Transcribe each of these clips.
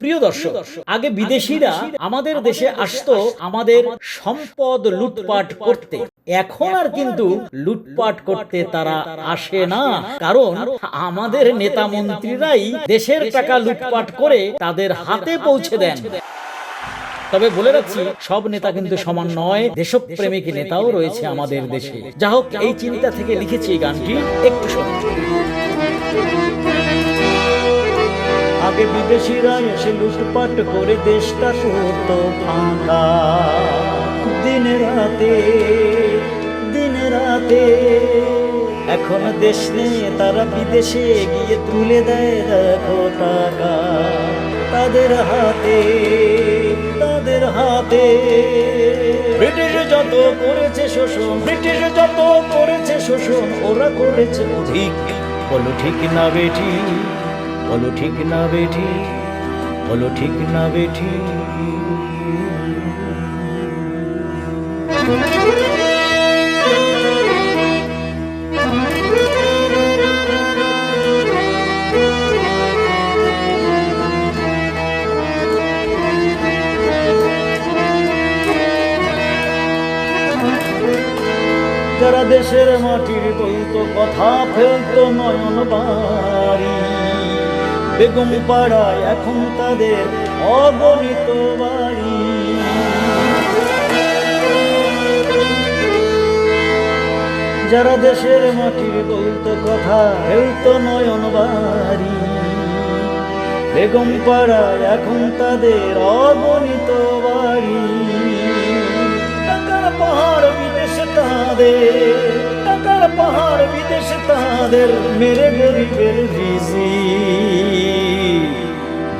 প্রিয় দর্শক আগে বিদেশিরা আমাদের দেশে আসতো আমাদের সম্পদ লুটপাট করতে। এখন আর কিন্তু লুটপাট করতে তারা আসে না। কারণ আমাদের নেতা মন্ত্রীরাই দেশের টাকা লুটপাট করে তাদের হাতে পৌঁছে দেন। তবে বলে রাখছি সব নেতা কিন্তু সমান নয়। দেশপ্রেমিক নেতাও রয়েছে আমাদের দেশে। যা হোক এই চিন্তা থেকে লিখেছি গানটি। একটু শুনুন আগে বিদেশিরা এসে লুটপাট করে দেশটা করতো ফাঁকা দিন রাতে দিন রাতে, এখন দেশ নিয়ে তারা বিদেশে গিয়ে তুলে দেয়, দেখো টাকা। তাদের হাতে তাদের হাতে। ব্রিটিশ যত করেছে শোষণ, ব্রিটিশ যত করেছে শোষণ, ওরা করেছে অধিক। বলো ঠিক না বেঠি বলো ঠিক না বেঠি, বলো ঠিক না বেঠি। যারা দেশের মাটির বলতো কথা ফেলতো নয়ন বাড়ি বেগম পাড়ায় এখন তাদের অগণিত বাড়ি। যারা দেশের মাটির বলতো কথা ফেলতো নয়ন বাড়ি। বেগম পাড়ায় এখন তাদের অগণিত বাড়ি। টাকার পাহাড় বিদেশে তাদের, টাকার পাহাড় বিদেশে তাদের, মেরে গরিবের ভিজি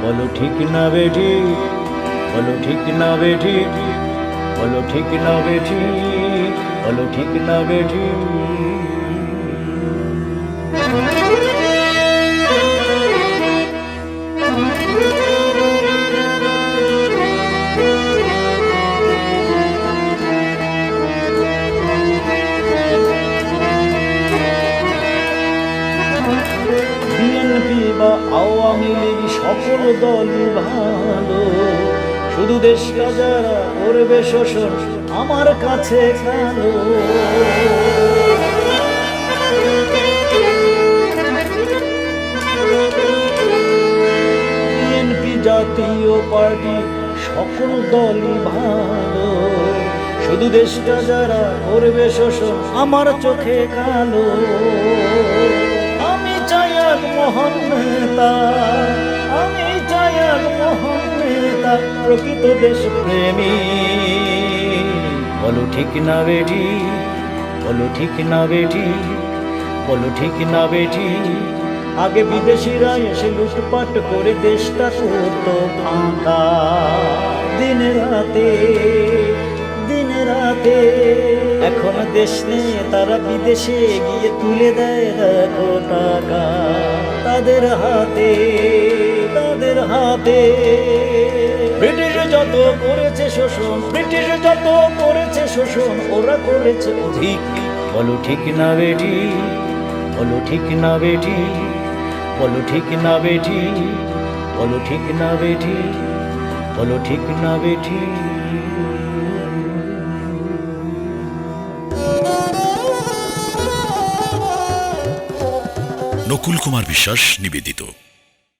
বলো ঠিক না বেঠি বলো ঠিক না বেঠি বলো ঠিক না বেঠি বলো ঠিক না বেঠি সকল দলই ভালো। শুধু দেশটা যারা করবে শোষণ আমার কাছে কালো জাতীয় পার্টি সকল দলই ভালো। শুধু দেশটা যারা করবে শোষণ আমার চোখে কালো। আমি চাই মহান নেতা আমি এক মহান প্রকৃত দেশ প্রেমী বলো ঠিক না বেটি, বলো ঠিক না বেটি, বলো ঠিক না বেটি। আগে বিদেশিরা এসে লুটপাট করে দেশটা করতো ফাঁকা। দিন রাতে দিন রাতে। এখন দেশ নিয়ে তারা বিদেশে গিয়ে তুলে দেয়, দেখো টাকা তাদের হাতে। হাতে ব্রিটিশ যত করেছে শোষণ, ব্রিটিশ যত করেছে শোষণ, ওরা করেছে অধিক। বলো ঠিক না বেটি, বলো ঠিক না বেটি, বলো ঠিক না বেটি, বলো ঠিক না বেটি, বলো ঠিক না বেটি। নকুল কুমার বিশ্বাস নিবেদিত।